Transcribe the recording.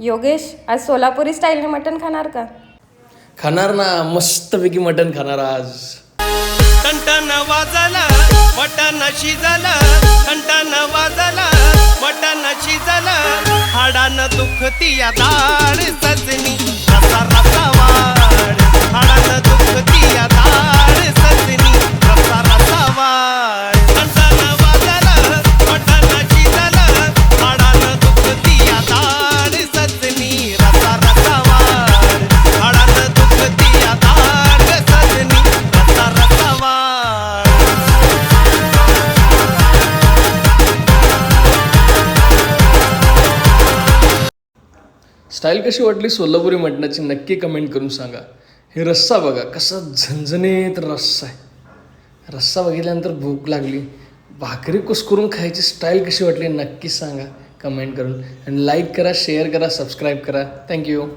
योगेश आज सोलापुरी स्टाईलने मटण खाणार का? खाणार ना मस्तपैकी मटण खाणार आज. टन वाजला मटन शिजला टन वाजला मटन शिजला. हाडान दुखती या दाळ सजनी. स्टाईल कशी वाटली सोलापुरी मटणाची? नक्की कमेंट करून सांगा. हे रस्सा बघा कसा झणझणीत रस्सा आहे. रस्सा बघितल्यानंतर भूक लागली. भाकरी कुस्करून खायची स्टाईल कशी वाटली नक्की सांगा. कमेंट करून. आणि लाईक करा शेअर करा सबस्क्राईब करा. थँक्यू